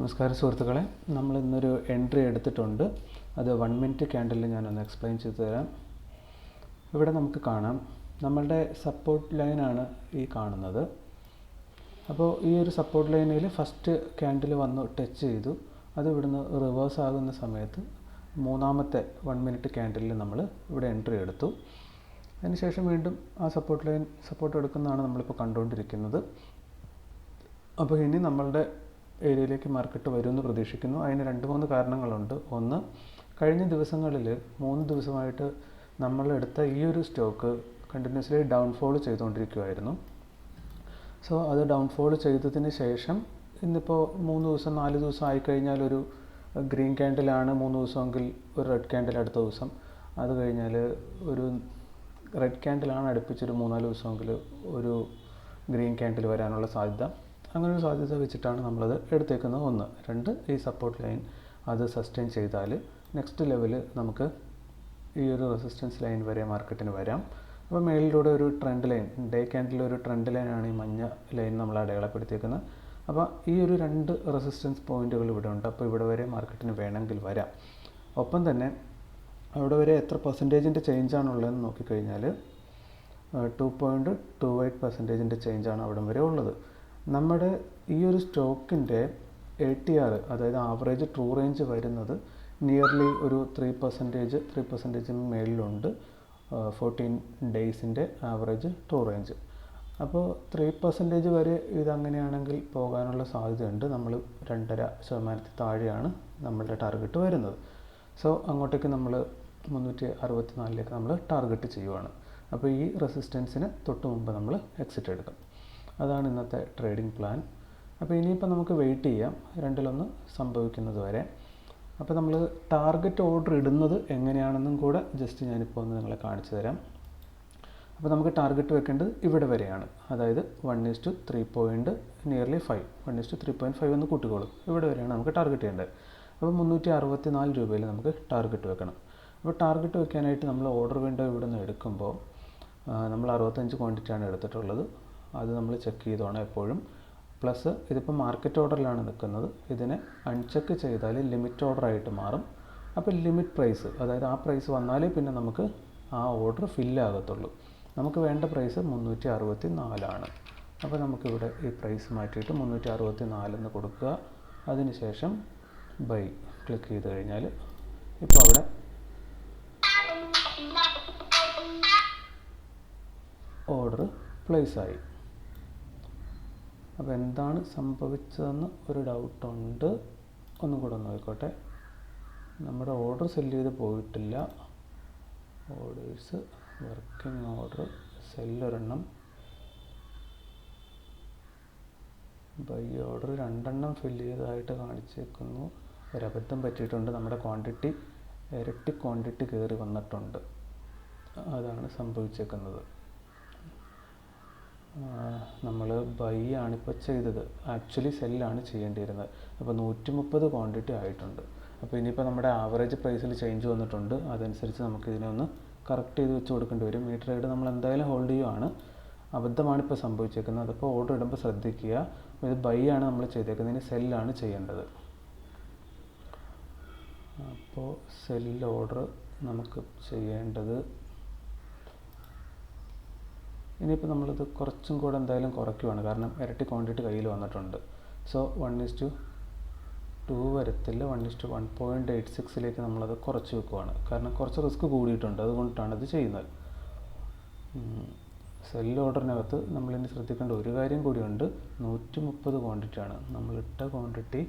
നമസ്കാരം സുഹൃത്തുക്കളെ. നമ്മൾ ഇന്നൊരു എൻട്രി എടുത്തിട്ടുണ്ട്. അത് വൺ മിനിറ്റ് ക്യാൻഡലിൽ ഞാനൊന്ന് എക്സ്പ്ലെയിൻ ചെയ്തു തരാം. ഇവിടെ നമുക്ക് കാണാം. നമ്മളുടെ സപ്പോർട്ട് ലൈനാണ് ഈ കാണുന്നത്. അപ്പോൾ ഈ ഒരു സപ്പോർട്ട് ലൈനിൽ ഫസ്റ്റ് ക്യാൻഡിൽ വന്ന് ടച്ച് ചെയ്തു. അത് ഇവിടുന്ന് റിവേഴ്സ് ആകുന്ന സമയത്ത് മൂന്നാമത്തെ വൺ മിനിറ്റ് ക്യാൻഡിലിൽ നമ്മൾ ഇവിടെ എൻട്രി എടുത്തു. അതിനുശേഷം വീണ്ടും ആ സപ്പോർട്ട് ലൈൻ സപ്പോർട്ട് എടുക്കുന്നതാണ് നമ്മളിപ്പോൾ കണ്ടുകൊണ്ടിരിക്കുന്നത്. അപ്പോൾ ഇനി നമ്മളുടെ ഏരിയയിലേക്ക് മാർക്കറ്റ് വരുമെന്ന് പ്രതീക്ഷിക്കുന്നു. അതിന് രണ്ട് മൂന്ന് കാരണങ്ങളുണ്ട്. ഒന്ന് കഴിഞ്ഞ ദിവസങ്ങളിൽ മൂന്ന് ദിവസമായിട്ട് നമ്മളെടുത്ത ഈ ഒരു സ്റ്റോക്ക് കണ്ടിന്യൂസ്ലി ഡൗൺഫോൾ ചെയ്തുകൊണ്ടിരിക്കുമായിരുന്നു സോ അത് ഡൗൺഫോൾ ചെയ്തതിന് ശേഷം ഇന്നിപ്പോൾ മൂന്ന് ദിവസം നാല് ദിവസം ആയിക്കഴിഞ്ഞാൽ ഒരു ഗ്രീൻ ക്യാൻഡിലാണ് മൂന്ന് ദിവസമെങ്കിൽ ഒരു റെഡ് ക്യാൻഡിൽ അടുത്ത ദിവസം. അത് കഴിഞ്ഞാൽ ഒരു റെഡ് ക്യാൻഡിലാണ് അടുപ്പിച്ചൊരു മൂന്നാൽ ദിവസമെങ്കിൽ ഒരു ഗ്രീൻ ക്യാൻഡിൽ വരാനുള്ള സാധ്യത. അങ്ങനെ ഒരു സാധ്യത വെച്ചിട്ടാണ് നമ്മളത് എടുത്തേക്കുന്നത്. ഒന്ന്. രണ്ട് ഈ സപ്പോർട്ട് ലൈൻ അത് സസ്റ്റെയിൻ ചെയ്താൽ നെക്സ്റ്റ് ലെവൽ നമുക്ക് ഈ ഒരു റെസിസ്റ്റൻസ് ലൈൻ വരെ മാർക്കറ്റിന് വരാം. അപ്പോൾ മേളിലൂടെ ഒരു ട്രെൻഡ് ലൈൻ ഡേ ക്യാൻഡിലെ ഒരു ട്രെൻഡ് ലൈനാണ് ഈ മഞ്ഞ ലൈൻ നമ്മൾ അടയാളപ്പെടുത്തിയേക്കുന്നത്. അപ്പോൾ ഈ ഒരു രണ്ട് റെസിസ്റ്റൻസ് പോയിന്റുകൾ ഇവിടെ ഉണ്ട്. അപ്പോൾ ഇവിടെ വരെ മാർക്കറ്റിന് വേണമെങ്കിൽ വരാം. ഒപ്പം തന്നെ അവിടെ വരെ എത്ര പെർസെന്റേജിന്റെ ചേഞ്ചാണുള്ളതെന്ന് നോക്കിക്കഴിഞ്ഞാൽ ടു പോയിന്റ് ടു എയ്റ്റ് പെർസെന്റേജിന്റെ ചേഞ്ചാണ് അവിടം വരെ ഉള്ളത്. നമ്മുടെ ഈ ഒരു സ്റ്റോക്കിന്റെ എ ടി ആർ അതായത് ആവറേജ് ട്രൂ റേഞ്ച് വരുന്നത് നിയർലി ഒരു ത്രീ പെർസെന്റേജ് ത്രീ പെർസെന്റേജിന് മേളിലുണ്ട്. ഫോർട്ടീൻ ഡേയ്സിന്റെ ആവറേജ് ട്രൂ റേഞ്ച് അപ്പോൾ ത്രീ പെർസെന്റേജ് വരെ ഇതങ്ങനെയാണെങ്കിൽ പോകാനുള്ള സാധ്യതയുണ്ട്. നമ്മൾ രണ്ടര ശതമാനത്തിൽ താഴെയാണ് നമ്മളുടെ ടാർഗറ്റ് വരുന്നത്. സോ അങ്ങോട്ടേക്ക് നമ്മൾ മുന്നൂറ്റി അറുപത്തി നാലിലേക്ക് നമ്മൾ ടാർഗറ്റ് ചെയ്യുവാണ്. അപ്പോൾ ഈ റെസിസ്റ്റൻസിന് തൊട്ട് മുമ്പ് നമ്മൾ എക്സിറ്റ് എടുക്കും. അതാണ് ഇന്നത്തെ ട്രേഡിംഗ് പ്ലാൻ അപ്പോൾ ഇനിയിപ്പോൾ നമുക്ക് വെയിറ്റ് ചെയ്യാം. രണ്ടിലൊന്ന് സംഭവിക്കുന്നത് വരെ. അപ്പോൾ നമ്മൾ ടാർഗറ്റ് ഓർഡർ ഇടുന്നത് എങ്ങനെയാണെന്നും കൂടെ ജസ്റ്റ് ഞാനിപ്പോൾ ഒന്ന് നിങ്ങളെ കാണിച്ചു തരാം. അപ്പോൾ നമുക്ക് ടാർഗറ്റ് വെക്കേണ്ടത് ഇവിടെ വരെയാണ്. അതായത് one is to three point nearly five one is to three point five എന്ന് കൂട്ടിക്കോളും. ഇവിടെ വരെയാണ് നമുക്ക് ടാർഗറ്റ് ചെയ്യേണ്ടത്. അപ്പോൾ മുന്നൂറ്റി അറുപത്തി നാല് രൂപയിൽ നമുക്ക് ടാർഗറ്റ് വെക്കണം. അപ്പോൾ ടാർഗറ്റ് വെക്കാനായിട്ട് നമ്മൾ ഓർഡർ വിൻഡോ ഇവിടെ നിന്ന് എടുക്കുമ്പോൾ നമ്മൾ അറുപത്തഞ്ച് ക്വാണ്ടിറ്റിയാണ് എടുത്തിട്ടുള്ളത്. അത് നമ്മൾ ചെക്ക് ചെയ്തോണം എപ്പോഴും. പ്ലസ് ഇതിപ്പോൾ മാർക്കറ്റ് ഓർഡറിലാണ് നിൽക്കുന്നത്. ഇതിനെ അൺചെക്ക് ചെയ്താൽ ലിമിറ്റ് ഓർഡർ ആയിട്ട് മാറും. അപ്പോൾ ലിമിറ്റ് പ്രൈസ് അതായത് ആ പ്രൈസ് വന്നാലേ പിന്നെ നമുക്ക് ആ ഓർഡർ ഫില്ലാകത്തുള്ളൂ നമുക്ക് വേണ്ട പ്രൈസ് മുന്നൂറ്റി അറുപത്തി നാലാണ് അപ്പോൾ നമുക്കിവിടെ ഈ പ്രൈസ് മാറ്റിയിട്ട് മുന്നൂറ്റി അറുപത്തി നാലെന്ന് കൊടുക്കുക അതിനുശേഷം ബൈ ക്ലിക്ക് ചെയ്ത് കഴിഞ്ഞാൽ ഇപ്പോൾ അവിടെ ഓർഡർ പ്ലേസ് ആയി. അപ്പോൾ എന്താണ് സംഭവിച്ചതെന്ന് ഒരു ഡൗട്ടുണ്ട് ഒന്നും കൂടെ ഒന്ന് നോക്കോട്ടെ. നമ്മുടെ ഓർഡർ സെല്ല് ചെയ്ത് പോയിട്ടില്ല. ഓർഡേഴ്സ് വർക്കിംഗ് ഓർഡർ സെല്ലൊരെണ്ണം ബൈ ഓർഡർ രണ്ടെണ്ണം ഫില്ല് ചെയ്തതായിട്ട് കാണിച്ചേക്കുന്നു. ഒരബദ്ധം പറ്റിയിട്ടുണ്ട്. നമ്മുടെ ക്വാണ്ടിറ്റി ഇരട്ടി ക്വാണ്ടിറ്റി കയറി വന്നിട്ടുണ്ട്. അതാണ് സംഭവിച്ചേക്കുന്നത്. നമ്മൾ ബൈ ആണിപ്പോൾ ചെയ്തത്. ആക്ച്വലി സെല്ലാണ് ചെയ്യേണ്ടിയിരുന്നത്. അപ്പോൾ നൂറ്റി മുപ്പത് ക്വാണ്ടിറ്റി ആയിട്ടുണ്ട്. അപ്പോൾ ഇനിയിപ്പോൾ നമ്മുടെ ആവറേജ് പ്രൈസിൽ ചേഞ്ച് വന്നിട്ടുണ്ട്. അതനുസരിച്ച് നമുക്ക് ഇതിനെ ഒന്ന് കറക്റ്റ് ചെയ്ത് വെച്ച് കൊടുക്കേണ്ടി വരും. ഈ ട്രേഡ് നമ്മൾ എന്തായാലും ഹോൾഡ് ചെയ്യുവാണ്. അബദ്ധമാണ് ഇപ്പോൾ സംഭവിച്ചേക്കുന്നത്. അതിപ്പോൾ ഓർഡർ ഇടുമ്പോൾ ശ്രദ്ധിക്കുക. ഇത് ബൈ ആണ് നമ്മൾ ചെയ്തേക്കുന്നത്. ഇനി സെല്ലാണ് ചെയ്യേണ്ടത്. അപ്പോൾ സെല്ല് ഓർഡർ നമുക്ക് ചെയ്യേണ്ടത് ഇനിയിപ്പോൾ നമ്മളിത് കുറച്ചും കൂടെ എന്തായാലും കുറയ്ക്കുവാണ്. കാരണം ഇരട്ടി ക്വാണ്ടിറ്റി കയ്യിൽ വന്നിട്ടുണ്ട്. So one is to two വരത്തില്ല. One is to one point eight സിക്സിലേക്ക് നമ്മളത് കുറച്ച് വെക്കുവാണ്. കാരണം കുറച്ച് റിസ്ക് കൂടിയിട്ടുണ്ട്. അതുകൊണ്ടാണ് ഇത് ചെയ്യുന്നത്. സെൽ ഓർഡറിനകത്ത് നമ്മളിനി ശ്രദ്ധിക്കേണ്ട ഒരു കാര്യം കൂടിയുണ്ട്. നൂറ്റി മുപ്പത് ക്വാണ്ടിറ്റിയാണ് നമ്മളിട്ട ക്വാണ്ടിറ്റി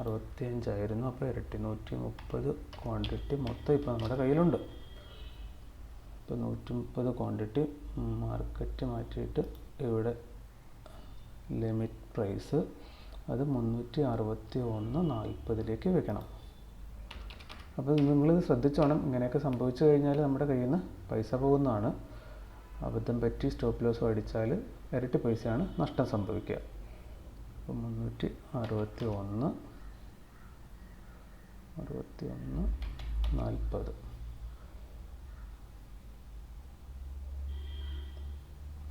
അറുപത്തിയഞ്ചായിരുന്നു. അപ്പോൾ ഇരട്ടി നൂറ്റി മുപ്പത് ക്വാണ്ടിറ്റി മൊത്തം ഇപ്പോൾ നമ്മുടെ കയ്യിലുണ്ട്. ഇപ്പോൾ നൂറ്റി മുപ്പത് ക്വാണ്ടിറ്റി മാർക്കറ്റ് മാറ്റിയിട്ട് ഇവിടെ ലിമിറ്റ് പ്രൈസ് അത് മുന്നൂറ്റി അറുപത്തി ഒന്ന് നാൽപ്പതിലേക്ക് വെക്കണം. അപ്പോൾ നിങ്ങളിത് ശ്രദ്ധിച്ചോണം ഇങ്ങനെയൊക്കെ സംഭവിച്ചു കഴിഞ്ഞാൽ നമ്മുടെ കയ്യിൽ നിന്ന് പൈസ പോകുന്നതാണ്. അബദ്ധം പറ്റി സ്റ്റോപ്പ് ലോസ് അടിച്ചാൽ ഇരട്ടി പൈസയാണ് നഷ്ടം സംഭവിക്കുക. അപ്പോൾ മുന്നൂറ്റി അറുപത്തി ഒന്ന് അറുപത്തി ഒന്ന് നാൽപ്പത്.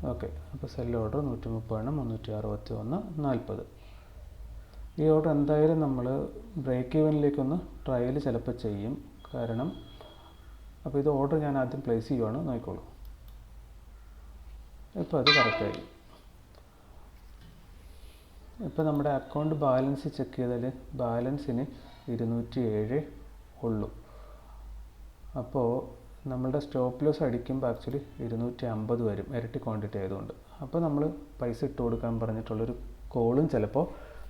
ഓക്കെ അപ്പോൾ സെൽ ഓർഡർ നൂറ്റി മുപ്പതെണ്ണം മുന്നൂറ്റി അറുപത്തി ഒന്ന് നാൽപ്പത് ഈ ഓർഡർ എന്തായാലും നമ്മൾ ബ്രേക്ക് ഈവനിലേക്കൊന്ന് ട്രയൽ ചിലപ്പോൾ ചെയ്യും. കാരണം അപ്പോൾ ഇത് ഓർഡർ ഞാൻ ആദ്യം പ്ലേസ് ചെയ്യുവാണ്. നോക്കിക്കോളൂ. ഇപ്പോൾ അത് കറക്റ്റായി ഇപ്പോൾ നമ്മുടെ അക്കൗണ്ട് ബാലൻസ് ചെക്ക് ചെയ്താൽ ബാലൻസിന് ഇരുന്നൂറ്റി ഏഴ് ഉള്ളൂ. അപ്പോൾ നമ്മളുടെ സ്റ്റോപ്പ് ലോസ് അടിക്കുമ്പോൾ ആക്ച്വലി ഇരുന്നൂറ്റി അമ്പത് വരും ഇരട്ടി ക്വാണ്ടിറ്റി ആയതുകൊണ്ട്. അപ്പോൾ നമ്മൾ പൈസ ഇട്ട് കൊടുക്കാൻ പറഞ്ഞിട്ടുള്ളൊരു കോളും ചിലപ്പോൾ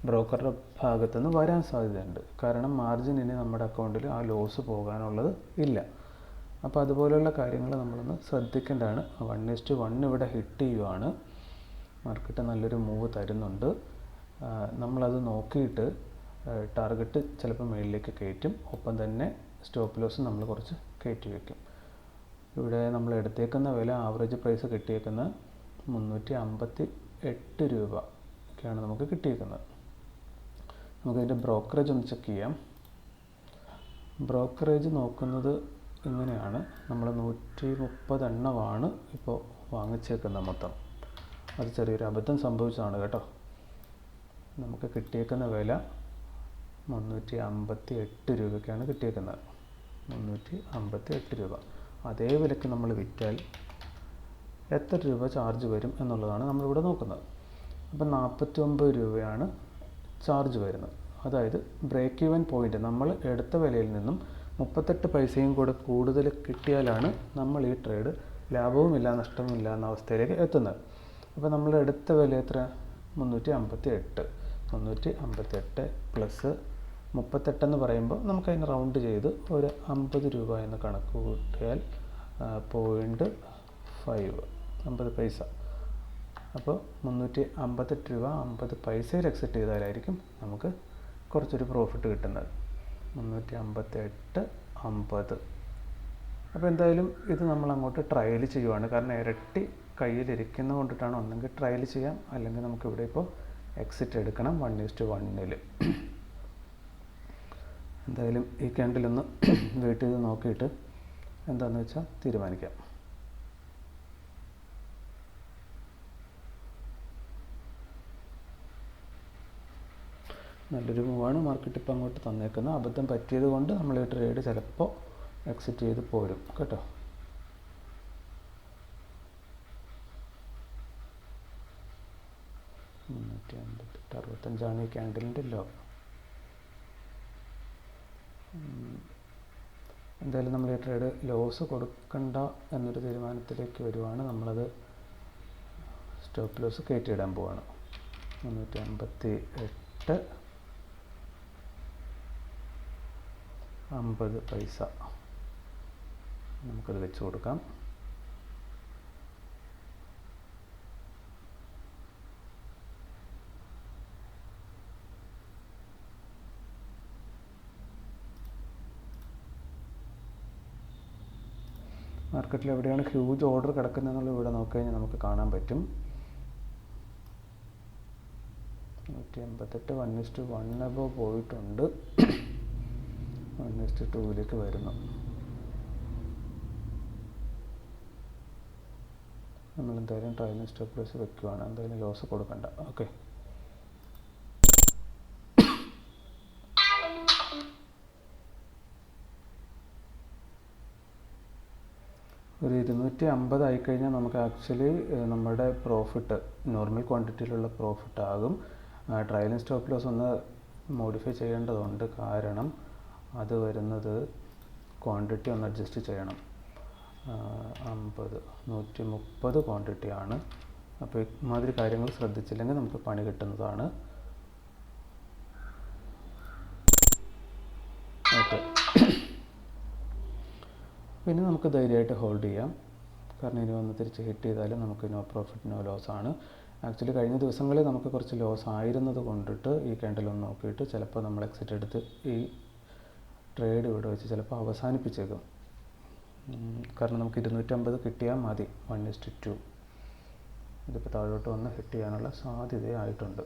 ബ്രോക്കറുടെ ഭാഗത്തു നിന്ന് വരാൻ സാധ്യതയുണ്ട്. കാരണം മാർജിൻ ഇനി നമ്മുടെ അക്കൗണ്ടിൽ ആ ലോസ് പോകാനുള്ളത് ഇല്ല. അപ്പോൾ അതുപോലെയുള്ള കാര്യങ്ങൾ നമ്മളൊന്ന് ശ്രദ്ധിക്കേണ്ടതാണ്. വൺ ഇസ്റ്റ് വൺ ഇവിടെ ഹിറ്റ് ചെയ്യുവാണ്. മാർക്കറ്റ് നല്ലൊരു മൂവ് തരുന്നുണ്ട്. നമ്മളത് നോക്കിയിട്ട് ടാർഗറ്റ് ചിലപ്പോൾ മുകളിലേക്ക് കയറ്റും. ഒപ്പം തന്നെ സ്റ്റോപ്പ് ലോസ് നമ്മൾ കുറച്ച് കയറ്റി വയ്ക്കും ഇവിടെ നമ്മൾ എടുത്തേക്കുന്ന വില ആവറേജ് പ്രൈസ് കിട്ടിയേക്കുന്നത് മുന്നൂറ്റി അമ്പത്തി എട്ട് രൂപ ഒക്കെയാണ് നമുക്ക് കിട്ടിയേക്കുന്നത്. നമുക്കതിന്റെ ബ്രോക്കറേജ് ഒന്ന് ചെക്ക് ചെയ്യാം. ബ്രോക്കറേജ് നോക്കുന്നത് ഇങ്ങനെയാണ്. നമ്മൾ നൂറ്റി മുപ്പത് എണ്ണമാണ് ഇപ്പോൾ വാങ്ങിച്ചേക്കുന്നത് മൊത്തം. അത് ചെറിയൊരു അബദ്ധം സംഭവിച്ചതാണ് കേട്ടോ. നമുക്ക് കിട്ടിയേക്കുന്ന വില മുന്നൂറ്റി അമ്പത്തി എട്ട് രൂപയ്ക്കാണ് കിട്ടിയേക്കുന്നത്. മുന്നൂറ്റി അമ്പത്തി എട്ട് രൂപ. അതേ വിലയ്ക്ക് നമ്മൾ വിറ്റാൽ എത്ര രൂപ ചാർജ് വരും എന്നുള്ളതാണ് നമ്മളിവിടെ നോക്കുന്നത്. അപ്പം നാൽപ്പത്തി ഒമ്പത് രൂപയാണ് ചാർജ് വരുന്നത്. അതായത് ബ്രേക്ക് ഈവൻ പോയിന്റ് നമ്മൾ എടുത്ത വിലയിൽ നിന്നും മുപ്പത്തെട്ട് പൈസയും കൂടെ കൂടുതൽ കിട്ടിയാലാണ് നമ്മൾ ഈ ട്രേഡ് ലാഭവുമില്ല നഷ്ടവുമില്ല എന്ന അവസ്ഥയിലേക്ക് എത്തുന്നത്. അപ്പോൾ നമ്മൾ എടുത്ത വില എത്ര? മുന്നൂറ്റി അമ്പത്തി എട്ട് മുന്നൂറ്റി അമ്പത്തി എട്ട് പ്ലസ് മുപ്പത്തെട്ടെന്ന് പറയുമ്പോൾ നമുക്കതിന് റൗണ്ട് ചെയ്ത് ഒരു അമ്പത് രൂപ എന്ന് കണക്ക് കൂട്ടിയാൽ പോയിന്റ് ഫൈവ് അമ്പത് പൈസ. അപ്പോൾ മുന്നൂറ്റി അമ്പത്തെട്ട് രൂപ അമ്പത് പൈസയിൽ എക്സിറ്റ് ചെയ്താലായിരിക്കും നമുക്ക് കുറച്ചൊരു പ്രോഫിറ്റ് കിട്ടുന്നത്. മുന്നൂറ്റി അമ്പത്തെട്ട് അമ്പത്. അപ്പോൾ എന്തായാലും ഇത് നമ്മൾ അങ്ങോട്ട് ട്രയൽ ചെയ്യുവാണ്. കാരണം ഇരട്ടി കയ്യിലിരിക്കുന്ന കൊണ്ടിട്ടാണ് ഒന്നെങ്കിൽ ട്രയൽ ചെയ്യാം. അല്ലെങ്കിൽ നമുക്കിവിടെ ഇപ്പോൾ എക്സിറ്റ് എടുക്കണം. വൺ ഈസ്റ്റ് വണ്ണിൽ എന്തായാലും ഈ ക്യാൻഡിലൊന്ന് വെയിറ്റ് ചെയ്ത് നോക്കിയിട്ട് എന്താണെന്ന് വെച്ചാൽ തീരുമാനിക്കാം. നല്ലൊരു മൂവാണ് മാർക്കറ്റ് ഇപ്പോൾ അങ്ങോട്ട് തന്നേക്കുന്നത്. അബദ്ധം പറ്റിയത് കൊണ്ട് നമ്മൾ ഈ ട്രേഡ് ചിലപ്പോൾ എക്സിറ്റ് ചെയ്ത് പോരും. കേട്ടോ? മുന്നൂറ്റി അമ്പത്തെട്ട് അറുപത്തഞ്ചാണ് ഈ ക്യാൻഡിലിന്റെ ലോ എന്തായാലും നമ്മൾ ഈ ട്രേഡ് ലോസ് കൊടുക്കണ്ട എന്നൊരു തീരുമാനത്തിലേക്ക് വരുവാണ്. നമ്മളത് സ്റ്റോപ്പ് ലോസ് കയറ്റിയിടാൻ പോവാണ്. മുന്നൂറ്റി അമ്പത്തി എട്ട് അമ്പത് പൈസ നമുക്കത് വെച്ച് കൊടുക്കാം. മാർക്കറ്റിൽ എവിടെയാണ് ഹ്യൂജ് ഓർഡർ കിടക്കുന്നതെന്നുള്ള ഇവിടെ നോക്കിക്കഴിഞ്ഞാൽ നമുക്ക് കാണാൻ പറ്റും. നൂറ്റി എൺപത്തെട്ട് വൺ ഇസ്റ്റ് വൺ അബോ പോയിട്ടുണ്ട്. വൺ ഇസ്റ്റ് ടൂവിലേക്ക് വരുന്നു. നമ്മൾ എന്തായാലും ട്രയൽ സ്റ്റോപ്പ് ലോസ് വെക്കുവാണ്. എന്തായാലും ലോസ് കൊടുക്കണ്ട. ഓക്കെ ഒരു ഇരുന്നൂറ്റി അമ്പത് ആയിക്കഴിഞ്ഞാൽ നമുക്ക് ആക്ച്വലി നമ്മുടെ പ്രോഫിറ്റ് നോർമൽ ക്വാണ്ടിറ്റിയിലുള്ള പ്രോഫിറ്റ് ആകും. ട്രയലിംഗ് സ്റ്റോപ്പ് ലോസ് ഒന്ന് മോഡിഫൈ ചെയ്യേണ്ടതുണ്ട്. കാരണം അത് വരുന്നത് ക്വാണ്ടിറ്റി ഒന്ന് അഡ്ജസ്റ്റ് ചെയ്യണം. അമ്പത് നൂറ്റി മുപ്പത് ക്വാണ്ടിറ്റിയാണ് അപ്പോൾ ഇമാതിരി കാര്യങ്ങൾ ശ്രദ്ധിച്ചില്ലെങ്കിൽ നമുക്ക് പണി കിട്ടുന്നതാണ് ഓക്കെ പിന്നെ നമുക്ക് ധൈര്യമായിട്ട് ഹോൾഡ് ചെയ്യാം. കാരണം ഇനി വന്ന് തിരിച്ച് ഹിറ്റ് ചെയ്താലും നമുക്ക് നോ പ്രോഫിറ്റ് നോ ലോസ് ആണ്. ആക്ച്വലി കഴിഞ്ഞ ദിവസങ്ങളിൽ നമുക്ക് കുറച്ച് ലോസ് ആയിരുന്നത് കൊണ്ടിട്ട് ഈ ക്യാൻഡിലൊന്ന് നോക്കിയിട്ട് ചിലപ്പോൾ നമ്മൾ എക്സിറ്റ് എടുത്ത് ഈ ട്രേഡ് ഇവിടെ വെച്ച് ചിലപ്പോൾ അവസാനിപ്പിച്ചേക്കും. കാരണം നമുക്ക് ഇരുന്നൂറ്റമ്പത് കിട്ടിയാൽ മതി. വൺ ഇസ്റ്റ് ടു ഇതിപ്പോൾ താഴോട്ട് വന്ന് ഹിറ്റ് ചെയ്യാനുള്ള സാധ്യതയായിട്ടുണ്ട്.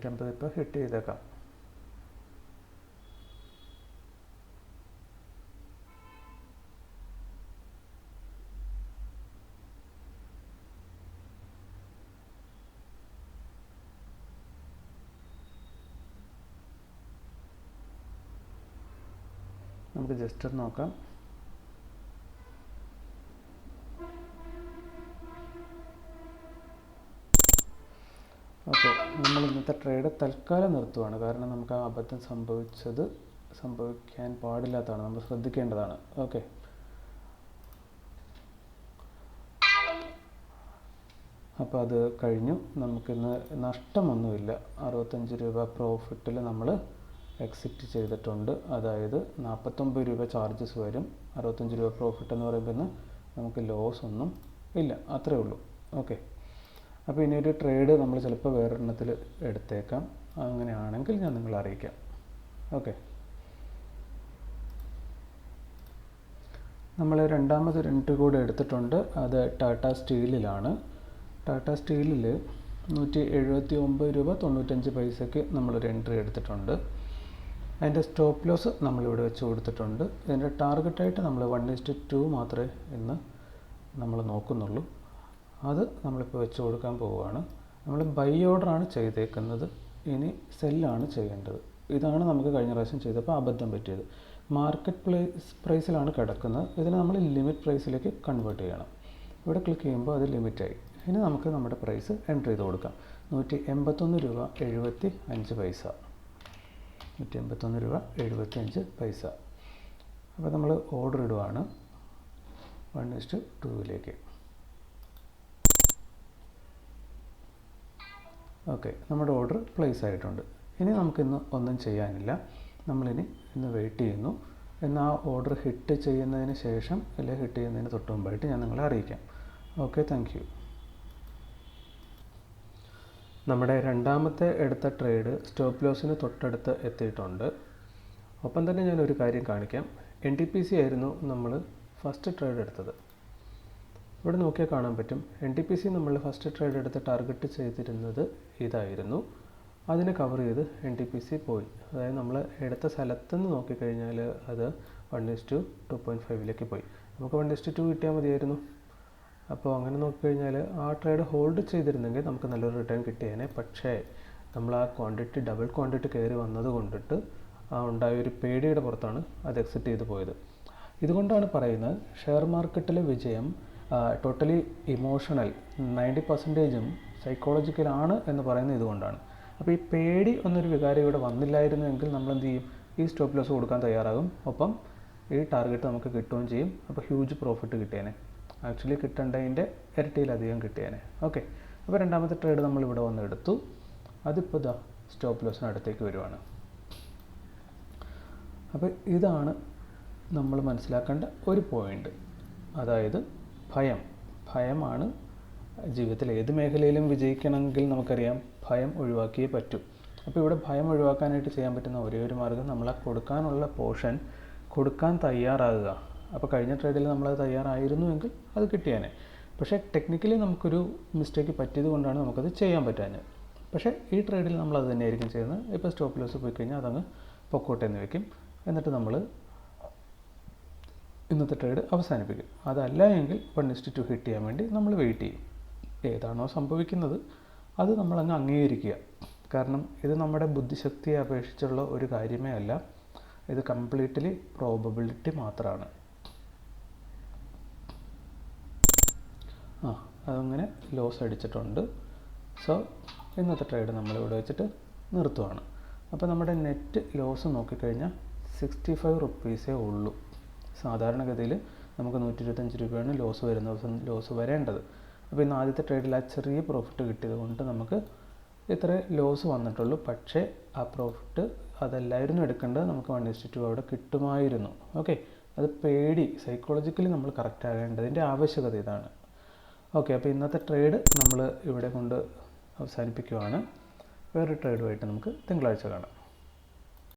ഇരുന്നൂറ്റമ്പത് ഇപ്പോൾ ഹിറ്റ് ചെയ്തേക്കാം. നമുക്ക് ജസ്റ്റ് നോക്കാം. ഇന്നത്തെ ട്രേഡ് തൽക്കാലം നിർത്തുവാണ്. കാരണം നമുക്ക് ആ അബദ്ധം സംഭവിച്ചത് സംഭവിക്കാൻ പാടില്ലാത്തതാണ്. നമ്മൾ ശ്രദ്ധിക്കേണ്ടതാണ്. ഓക്കെ അപ്പോൾ അത് കഴിഞ്ഞു. നമുക്കിന്ന് നഷ്ടമൊന്നുമില്ല. അറുപത്തഞ്ച് രൂപ പ്രോഫിറ്റിൽ നമ്മൾ എക്സിറ്റ് ചെയ്തിട്ടുണ്ട്. അതായത് നാൽപ്പത്തൊമ്പത് രൂപ ചാർജസ് വരും. അറുപത്തഞ്ച് രൂപ പ്രോഫിറ്റ് എന്ന് പറയുമ്പോൾ നമുക്ക് ലോസ് ഒന്നും ഇല്ല. അത്രേ ഉള്ളൂ. ഓക്കെ അപ്പോൾ ഇനി ഒരു ട്രേഡ് നമ്മൾ ചിലപ്പോൾ വേറൊരെണ്ണത്തിൽ എടുത്തേക്കാം. അങ്ങനെയാണെങ്കിൽ ഞാൻ നിങ്ങളെ അറിയിക്കാം. ഓക്കെ നമ്മൾ രണ്ടാമത് രണ്ട് കൂടെ എടുത്തിട്ടുണ്ട്. അത് ടാറ്റ സ്റ്റീലിലാണ് ടാറ്റ സ്റ്റീലിൽ നൂറ്റി എഴുപത്തി ഒമ്പത് രൂപ തൊണ്ണൂറ്റഞ്ച് പൈസയ്ക്ക് നമ്മളൊരു എൻട്രി എടുത്തിട്ടുണ്ട്. അതിന്റെ സ്റ്റോപ്പ് ലോസ് നമ്മളിവിടെ വെച്ച് കൊടുത്തിട്ടുണ്ട്. ഇതിന്റെ ടാർഗറ്റായിട്ട് നമ്മൾ വൺ ഇസ്റ്റ് ടു മാത്രമേ ഇന്ന് നമ്മൾ നോക്കുന്നുള്ളൂ. അത് നമ്മളിപ്പോൾ വെച്ച് കൊടുക്കാൻ പോവുകയാണ്. നമ്മൾ ബൈ ഓർഡറാണ് ചെയ്തേക്കുന്നത്. ഇനി സെല്ലാണ് ചെയ്യേണ്ടത്. ഇതാണ് നമുക്ക് കഴിഞ്ഞ പ്രാവശ്യം ചെയ്തപ്പോൾ അബദ്ധം പറ്റിയത്. മാർക്കറ്റ് പ്ലേസ് പ്രൈസിലാണ് കിടക്കുന്നത്. ഇതിനെ നമ്മൾ ലിമിറ്റ് പ്രൈസിലേക്ക് കൺവേർട്ട് ചെയ്യണം. ഇവിടെ ക്ലിക്ക് ചെയ്യുമ്പോൾ അത് ലിമിറ്റായി ഇനി നമുക്ക് നമ്മുടെ പ്രൈസ് എന്റർ ചെയ്ത് കൊടുക്കാം. നൂറ്റി എൺപത്തൊന്ന് രൂപ എഴുപത്തി അഞ്ച് പൈസ. നൂറ്റി എൺപത്തൊന്ന് രൂപ എഴുപത്തി അഞ്ച് പൈസ. അപ്പോൾ നമ്മൾ ഓർഡർ ഇടുവാണ്. വൺ ഇസ്റ്റ് ടൂവിലേക്ക് ഓക്കെ നമ്മുടെ ഓർഡർ പ്ലേസ് ആയിട്ടുണ്ട്. ഇനി നമുക്കിന്ന് ഒന്നും ചെയ്യാനില്ല. നമ്മളിനി ഇന്ന് വെയിറ്റ് ചെയ്യുന്നു. എന്നാൽ ആ ഓർഡർ ഹിറ്റ് ചെയ്യുന്നതിന് ശേഷം അല്ലെങ്കിൽ ഹിറ്റ് ചെയ്യുന്നതിന് തൊട്ട് മുമ്പായിട്ട് ഞാൻ നിങ്ങളെ അറിയിക്കാം. ഓക്കെ താങ്ക് യു നമ്മുടെ രണ്ടാമത്തെ എടുത്ത ട്രേഡ് സ്റ്റോപ്പ് ലോസിന് തൊട്ടടുത്ത് എത്തിയിട്ടുണ്ട്. ഒപ്പം തന്നെ ഞാൻ ഒരു കാര്യം കാണിക്കാം. എൻ ടി പി സി ആയിരുന്നു നമ്മൾ ഫസ്റ്റ് ട്രേഡ് എടുത്തത്. ഇവിടെ നോക്കിയാൽ കാണാൻ പറ്റും. എൻ ടി പി സി നമ്മൾ ഫസ്റ്റ് ട്രേഡ് എടുത്ത് ടാർഗറ്റ് ചെയ്തിരുന്നത് ഇതായിരുന്നു. അതിനെ കവർ ചെയ്ത് എൻ ടി പി സി പോയി. അതായത് നമ്മൾ എടുത്ത സ്ഥലത്ത് നിന്ന് നോക്കിക്കഴിഞ്ഞാൽ അത് വൺ ഇസ് ടു പോയിന്റ് ഫൈവിലേക്ക് പോയി. നമുക്ക് വൺ ഇസ് ടു കിട്ടിയാൽ മതിയായിരുന്നു. അപ്പോൾ അങ്ങനെ നോക്കിക്കഴിഞ്ഞാൽ ആ ട്രേഡ് ഹോൾഡ് ചെയ്തിരുന്നെങ്കിൽ നമുക്ക് നല്ലൊരു റിട്ടേൺ കിട്ടിയേനെ. പക്ഷേ നമ്മൾ ആ ക്വാണ്ടിറ്റി ഡബിൾ ക്വാണ്ടിറ്റി കയറി വന്നത് കൊണ്ടിട്ട് ആ ഉണ്ടായ ഒരു പേടിയുടെ പുറത്താണ് അത് എക്സിറ്റ് ചെയ്ത് പോയത്. ഇതുകൊണ്ടാണ് പറയുന്നത് ഷെയർ മാർക്കറ്റിലെ വിജയം ടോട്ടലി ഇമോഷണൽ നയന്റി പെർസെന്റേജും സൈക്കോളജിക്കലാണ് എന്ന് പറയുന്നത് ഇതുകൊണ്ടാണ്. അപ്പോൾ ഈ പേടി എന്നൊരു വികാരം ഇവിടെ വന്നില്ലായിരുന്നുവെങ്കിൽ നമ്മൾ എന്ത് ചെയ്യും? ഈ സ്റ്റോപ്പ് ലോസ് കൊടുക്കാൻ തയ്യാറാകും. ഒപ്പം ഈ ടാർഗറ്റ് നമുക്ക് കിട്ടുകയും ചെയ്യും. അപ്പോൾ ഹ്യൂജ് പ്രോഫിറ്റ് കിട്ടിയേനെ. ആക്ച്വലി കിട്ടേണ്ടതിന്റെ ഇരട്ടിയിലധികം കിട്ടിയേനെ. ഓക്കെ അപ്പോൾ രണ്ടാമത്തെ ട്രേഡ് നമ്മൾ ഇവിടെ വന്ന് എടുത്തു. അതിപ്പോൾ ഇതാ സ്റ്റോപ്പ് ലോസിന് അടുത്തേക്ക് വരുവാണ്. അപ്പോൾ ഇതാണ് നമ്മൾ മനസ്സിലാക്കേണ്ട ഒരു പോയിന്റ് അതായത് ഭയം. ഭയമാണ് ജീവിതത്തിൽ ഏത് മേഖലയിലും വിജയിക്കണമെങ്കിൽ നമുക്കറിയാം ഭയം ഒഴിവാക്കിയേ പറ്റൂ. അപ്പോൾ ഇവിടെ ഭയം ഒഴിവാക്കാനായിട്ട് ചെയ്യാൻ പറ്റുന്ന ഒരേ ഒരു മാർഗം നമ്മൾ കൊടുക്കാനുള്ള പോർഷൻ കൊടുക്കാൻ തയ്യാറാകുക. അപ്പോൾ കഴിഞ്ഞ ട്രേഡിൽ നമ്മളത് തയ്യാറായിരുന്നുവെങ്കിൽ അത് കിട്ടിയാനെ. പക്ഷേ ടെക്നിക്കലി നമുക്കൊരു മിസ്റ്റേക്ക് പറ്റിയത് കൊണ്ടാണ് നമുക്കത് ചെയ്യാൻ പറ്റാഞ്ഞത് പക്ഷേ ഈ ട്രേഡിൽ നമ്മൾ അത് തന്നെയായിരിക്കും ചെയ്യുന്നത്. ഇപ്പോൾ സ്റ്റോപ്പ് ലോസ് പോയി കഴിഞ്ഞാൽ അതങ്ങ് പൊക്കോട്ടെ എന്ന് വെക്കും എന്നിട്ട് നമ്മൾ ഇന്നത്തെ ട്രേഡ് അവസാനിപ്പിക്കും. അതല്ല എങ്കിൽ വൺ ഇസ്റ്റ് ടു ഹിറ്റ് ചെയ്യാൻ വേണ്ടി നമ്മൾ വെയിറ്റ് ചെയ്യും. ഏതാണോ സംഭവിക്കുന്നത് അത് നമ്മൾ അങ്ങ് അംഗീകരിക്കുക. കാരണം ഇത് നമ്മുടെ ബുദ്ധിശക്തിയെ അപേക്ഷിച്ചുള്ള ഒരു കാര്യമേ അല്ല. ഇത് കംപ്ലീറ്റ്ലി പ്രോബബിലിറ്റി മാത്രമാണ് ആ അതങ്ങനെ ലോസ് അടിച്ചിട്ടുണ്ട്. സോ ഇന്നത്തെ ട്രേഡ് നമ്മളിവിടെ വെച്ചിട്ട് നിർത്തുവാണ്. അപ്പോൾ നമ്മുടെ നെറ്റ് ലോസ് നോക്കിക്കഴിഞ്ഞാൽ സിക്സ്റ്റി ഫൈവ് റുപ്പീസേ ഉള്ളൂ. സാധാരണഗതിയിൽ നമുക്ക് നൂറ്റി ഇരുപത്തഞ്ച് രൂപയാണ് ലോസ് വരുന്ന ദിവസം ലോസ് വരേണ്ടത്. അപ്പോൾ ഇന്ന് ആദ്യത്തെ ട്രേഡിൽ ആ ചെറിയ പ്രോഫിറ്റ് കിട്ടിയത് കൊണ്ട് നമുക്ക് ഇത്ര ലോസ് വന്നിട്ടുള്ളൂ. പക്ഷേ ആ പ്രോഫിറ്റ് അതല്ലായിരുന്നു എടുക്കേണ്ടത് നമുക്ക് വൺ ഇസ്റ്റ് ടു അവിടെ കിട്ടുമായിരുന്നു. ഓക്കെ അത് പേടി സൈക്കോളജിക്കലി നമ്മൾ കറക്റ്റ് ആകേണ്ടതിന്റെ ആവശ്യകത ഇതാണ്. ഓക്കെ അപ്പോൾ ഇന്നത്തെ ട്രേഡ് നമ്മൾ ഇവിടെ കൊണ്ട് അവസാനിപ്പിക്കുവാണ്. വേറൊരു ട്രേഡുമായിട്ട് നമുക്ക് തിങ്കളാഴ്ച കാണാം.